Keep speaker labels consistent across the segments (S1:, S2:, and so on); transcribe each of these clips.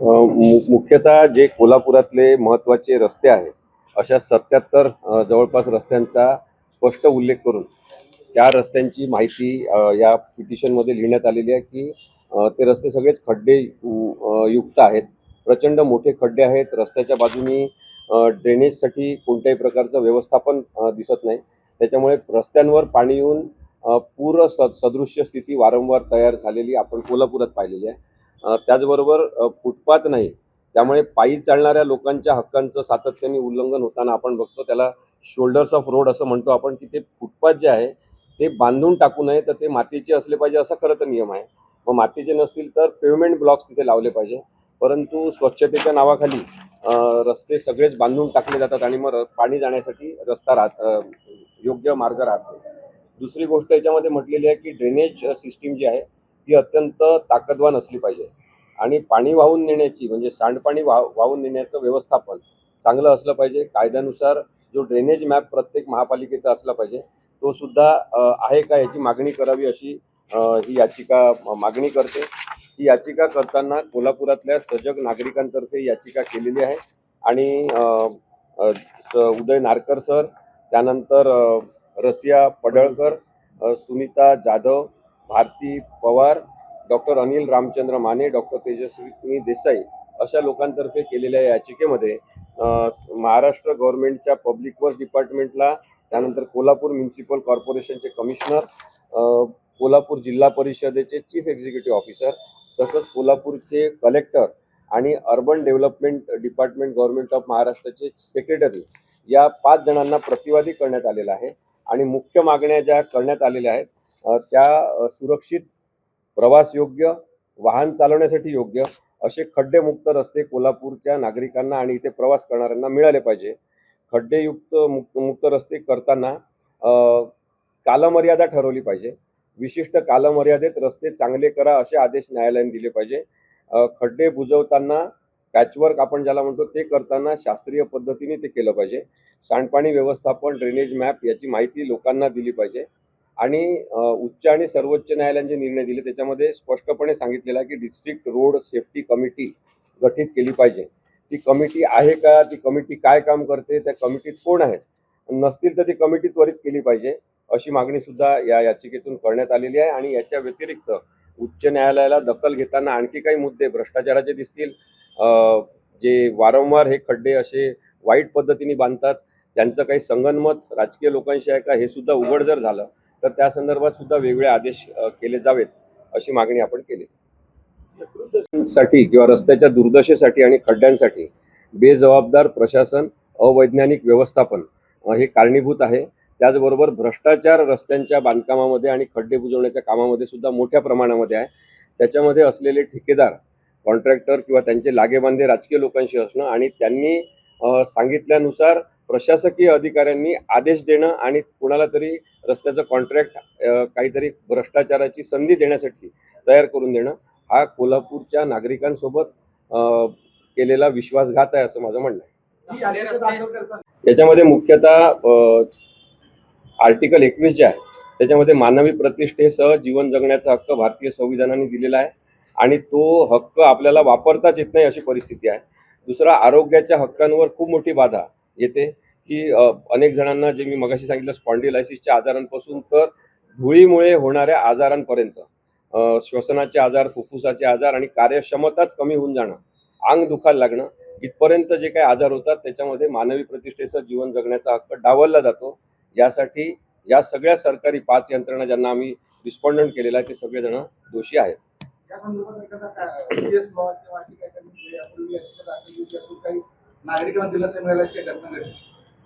S1: मुख्यतः जे कोल्हापुरातले महत्त्वाचे रस्ते आहेत अशा सत्याहत्तर जवळपास रस्त्यांचा स्पष्ट उल्लेख करून त्या रस्त्यांची माहिती या पिटिशनमध्ये लिहिण्यात आलेली आहे की ते रस्ते सगळेच खड्डे युक्त आहेत. प्रचंड मोठे खड्डे आहेत. रस्त्याच्या बाजूनी ड्रेनेजसाठी कोणत्याही प्रकारचं व्यवस्थापन दिसत नाही. त्याच्यामुळे रस्त्यांवर पाणी येऊन पूर सदृश्य स्थिती वारंवार तयार झालेली आपण कोल्हापुरात पाहिलेली आहे. त्याचबरोबर फुटपाथ नाही त्यामुळे पायी चालणाऱ्या लोकांच्या हक्कांचं सातत्याने उल्लंघन होताना आपण बघतो त्याला शोल्डर्स ऑफ रोड असं म्हणतो आपण की ते फुटपाथ जे आहे ते बांधून टाकू नये तर ते मातीचे असले पाहिजे असा खरं तर नियम आहे. मग मातीचे नसतील तर पेवमेंट ब्लॉक्स तिथे लावले पाहिजे. परंतु स्वच्छतेच्या नावाखाली रस्ते सगळेच बांधून टाकले जातात आणि मग पाणी जाण्यासाठी रस्ता राहत योग्य मार्ग राहतो दुसरी गोष्ट याच्यामध्ये म्हटलेली आहे की ड्रेनेज सिस्टीम जी आहे ती अत्यंत ताकदवान असली पाहिजे. आणि पाणी वाहून नेण्याची म्हणजे सांडपाणी वाह वाहून नेण्याचं व्यवस्थापन चांगलं असलं पाहिजे. कायद्यानुसार जो ड्रेनेज मॅप प्रत्येक महापालिकेचा असला पाहिजे तो सुद्धा आहे का याची मागणी करावी अशी ही याचिका मागणी करते. ही याचिका करताना कोल्हापुरातल्या सजग नागरिकांतर्फे याचिका केलेली आहे. आणि उदय नारकर सर त्यानंतर रसिया पडळकर सुनीता जाधव भारती पवार डॉक्टर अनिल रामचंद्र माने डॉक्टर तेजस्वी देसाई अशा लोकांतर्फे केलेल्या याचिकेमध्ये महाराष्ट्र गव्हर्नमेंटच्या पब्लिक वर्क डिपार्टमेंटला त्यानंतर कोल्हापूर म्युन्सिपल कॉर्पोरेशनचे कमिशनर कोल्हापूर जिल्हा परिषदेचे चीफ एक्झिक्युटिव्ह ऑफिसर तसंच कोल्हापूरचे कलेक्टर आणि urban development department government of महाराष्ट्राचे सेक्रेटरी या पाच जणांना प्रतिवादी करण्यात आलेला आहे. आणि मुख्य मागण्या ज्या करण्यात आलेल्या आहेत त्या सुरक्षित सुरक्षित प्रवासयोग्य वाहन चालवण्यासाठी योग्य असे खड्डेमुक्त रस्ते कोल्हापूरच्या नागरिकांना आणि इथे प्रवास करणाऱ्यांना मिळाले पाहिजे. खड्डेयुक्त मुक्त मुक्त रस्ते करताना कालमर्यादा ठरवली पाहिजे. विशिष्ट कालमर्यादेत रस्ते चांगले करा असे आदेश न्यायालयाने दिले पाहिजे. खड्डे बुजवताना पॅचवर्क आपण ज्याला म्हणतो ते करताना शास्त्रीय पद्धतीने ते केलं पाहिजे. सांडपाणी व्यवस्थापन ड्रेनेज मॅप याची माहिती लोकांना दिली पाहिजे. आणि उच्च आणि सर्वोच्च न्यायालयाने निर्णय दिले त्याच्यामध्ये स्पष्टपणे सांगितलेलं आहे की डिस्ट्रिक्ट रोड सेफ्टी कमिटी गठीत केली पाहिजे. ती कमिटी आहे का? ती कमिटी काय काम करते? त्या कमिटीत कोण आहेत? नसतील तर ती कमिटी त्वरित केली पाहिजे अशी मागणी सुद्धा या याचिकेतून करण्यात आलेली आहे आणि याच्या व्यतिरिक्त उच्च न्यायालयाला दखल घेताना आणखी काही मुद्दे भ्रष्टाचाराचे दिसतील. जे वारंवार हे खड्डे असे वाईट पद्धतीने बांधतात त्यांचं काही संगनमत राजकीय लोकांशी आहे का? हे सुद्धा उघड जर झालं तर त्या संदर्भात सुद्धा वेगळे आदेश केले जावेत अशी मागणी आपण केली. साठी किंवा रस्त्याच्या दुर्दशेसाठी आणि खड्ड्यांसाठी बेजबाबदार प्रशासन अवैज्ञानिक व्यवस्थापन हे कारणीभूत आहे. त्याचबरोबर भ्रष्टाचार रस्त्यांच्या बांधकामामध्ये आणि खड्डे बुजवण्याच्या कामामध्ये सुद्धा मोठ्या प्रमाणामध्ये आहे. त्याच्यामध्ये असलेले ठेकेदार कॉन्ट्रॅक्टर किंवा त्यांचे लागेबांधे राजकीय लोकांशी असणं आणि त्यांनी सांगितल्यानुसार प्रशासकीय अधिकाऱ्यांनी आदेश देणं आणि कुणाला तरी रस्त्याचं कॉन्ट्रॅक्ट काहीतरी भ्रष्टाचाराची संधी देण्यासाठी तयार करून देणं हा कोल्हापूरच्या नागरिकांसोबत केलेला विश्वासघात आहे असं माझं म्हणणं आहे. याच्यामध्ये मुख्यतः आर्टिकल एकवीस जे आहे त्याच्यामध्ये मानवी प्रतिष्ठेसह जीवन जगण्याचा हक्क भारतीय संविधानाने दिलेला आहे आणि तो हक्क आपल्याला वापरताच येत नाही अशी परिस्थिती आहे. दुसरा आरोग्याच्या हक्कांवर खूप मोठी बाधा. येते की अनेक जणांना जे मी मगाशी सांगितलं स्पॉन्डिलायसिसच्या आजारांपासून तर धुळीमुळे होणाऱ्या आजारांपर्यंत श्वसनाचे आजार फुफ्फुसाचे आजार आणि कार्यक्षमताच कमी होऊन जाणं अंग दुखायला लागणं इथपर्यंत जे काही आजार होतात त्याच्यामध्ये मानवी प्रतिष्ठेचं जीवन जगण्याचा हक्क डावलला जातो. यासाठी या सगळ्या सरकारी पाच यंत्रणा ज्यांना आम्ही रिस्पॉन्डंट केलेला आहे ते सगळेजण दोषी आहेत.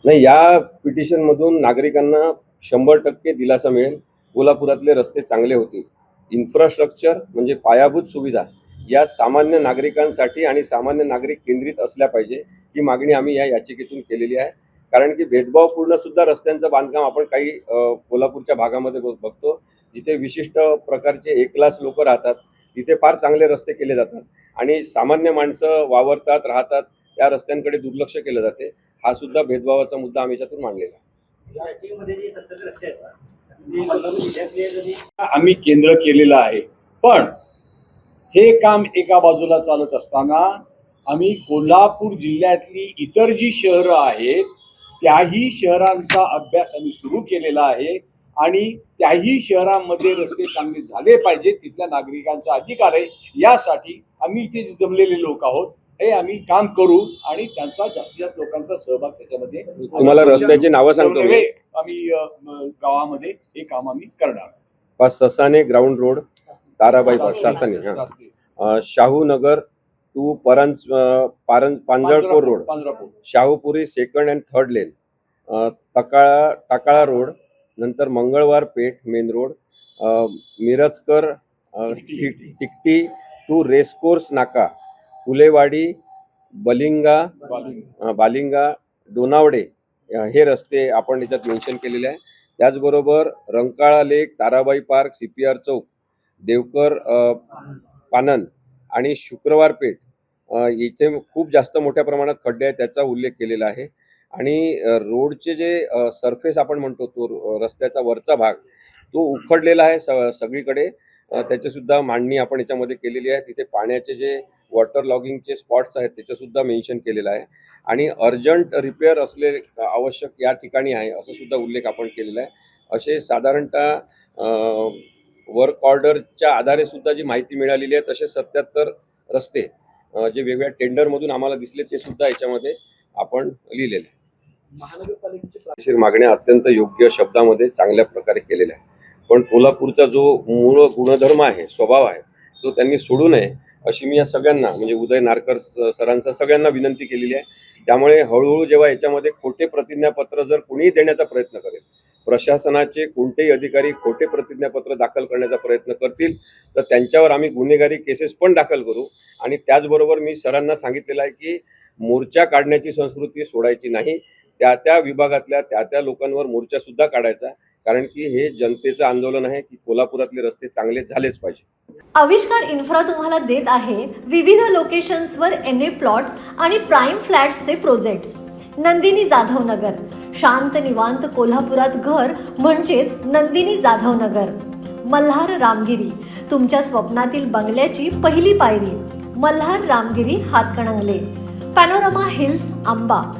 S1: नाही या पिटिशनमधून नागरिकांना शंभर टक्के दिलासा मिळेल. कोल्हापुरातले रस्ते चांगले होतील. इन्फ्रास्ट्रक्चर म्हणजे पायाभूत सुविधा या सामान्य नागरिकांसाठी आणि सामान्य नागरिक केंद्रित असल्या पाहिजे ही मागणी आम्ही या याचिकेतून केलेली आहे. कारण की भेदभावपूर्ण सुद्धा रस्त्यांचं बांधकाम आपण काही कोल्हापूरच्या भागामध्ये बघतो. जिथे विशिष्ट प्रकारचे एक क्लास लोक राहतात तिथे फार चांगले रस्ते केले जातात. आणि सामान्य माणसं वावरतात राहतात त्या रस्त्यांकडे दुर्लक्ष केलं जाते. हा सुद्धा भेदभावाचा मुद्दा आम्ही याच्यातून मांडलेला आहे.
S2: आम्ही केंद्र केलेलं आहे. पण हे काम एका बाजूला चालत असताना आम्ही कोल्हापूर जिल्ह्यातली इतर जी शहरं आहेत त्याही शहरांचा अभ्यास आम्ही सुरू केलेला आहे आणि त्याही शहरांमध्ये रस्ते चांगले झाले पाहिजेत तिथल्या नागरिकांचा अधिकार आहे. यासाठी आम्ही इथे जमलेले लोक आहोत हे आम्ही काम करू आणि त्यांचा जास्तीत जास्त लोकांचा सहभाग त्याच्यामध्ये
S1: तुम्हाला रस्त्याची नावं सांगतो मी.
S2: आम्ही अ, म, गावामध्ये हे काम आम्ही करणार
S1: पाच Sasane ground road Tarabai pass Sasane हा. अ, शाहू नगर टू परंज अ, पारंज Panjalpur road.
S2: Panjrapur
S1: Shahupuri second and third lane अ, तकाळा टाकाळा रोड नंतर मंगळवार पेठ मेन रोड अ, मिरजकर अ, टिक- टिकटी टू रेसकोर्स नाका. फुलेवाडी बलिंगा
S2: बालिंग.
S1: डोनावडे हे रस्ते आपण याच्यात मेन्शन केलेले आहे. त्याचबरोबर Rankala lake Tarabai park C P R chowk Devkar पानन आणि शुक्रवार पेठ इथे खूप जास्त मोठ्या प्रमाणात खड्डे आहेत त्याचा उल्लेख केलेला आहे. आणि रोडचे जे सरफेस आपण म्हणतो तो रस्त्याचा वरचा भाग तो उखडलेला आहे स- सगळीकडे. त्याची सुद्धा मांडणी आपण याच्यामध्ये केलेली आहे. तिथे पाण्याचे जे वॉटर लॉगिंगचे स्पॉट्स आहेत त्याचं सुद्धा मेन्शन केलेलं आहे. आणि अर्जंट रिपेअर असले आवश्यक या ठिकाणी आहे असं सुद्धा उल्लेख आपण केलेला आहे. असे साधारणतः वर्क ऑर्डरच्या आधारे सुद्धा जी माहिती मिळालेली आहे तसे सत्याहत्तर रस्ते जे वेगवेगळ्या टेंडरमधून आम्हाला दिसले ते सुद्धा याच्यामध्ये आपण लिहिलेले आहे.
S3: महानगरपालिकेचे
S1: मागण्या अत्यंत योग्य शब्दामध्ये चांगल्या प्रकारे केलेल्या आहे पण कोल्हापूरचा जो मूळ गुणधर्म आहे स्वभाव आहे तो त्यांनी सोडू नये अशी मी या सगळ्यांना म्हणजे उदय नारकर सरांचा सगळ्यांना विनंती केलेली आहे. त्यामुळे हळूहळू जेव्हा याच्यामध्ये खोटे प्रतिज्ञापत्र जर कुणीही देण्याचा प्रयत्न करेल प्रशासनाचे कोणतेही अधिकारी खोटे प्रतिज्ञापत्र दाखल करण्याचा प्रयत्न करतील तर त्यांच्यावर आम्ही गुन्हेगारी केसेस पण दाखल करू. आणि त्याचबरोबर मी सरांना सांगितलेलं आहे की मोर्चा काढण्याची संस्कृती सोडायची नाही. त्या त्या विभागातल्या त्या त्या लोकांवर मोर्चा सुद्धा काढायचा. कारण की हे जनतेचं आंदोलन आहे की कोल्हापुरातले रस्ते चांगले झालेच पाहिजे.
S4: आविष्कार इन्फ्रा तुम्हाला देत आहे विविध लोकेशन्सवर एन ए प्लॉट्स आणि प्राईम फ्लॅट्सचे प्रोजेक्ट्स. नंदिनी जाधव नगर शांत निवांत कोल्हापुरात घर म्हणजेच नंदिनी जाधव नगर मल्हार रामगिरी. तुमच्या स्वप्नातील बंगल्याची पहिली पायरी. Malhar Ramgiri Hatkanangale. Panorama hills Amba.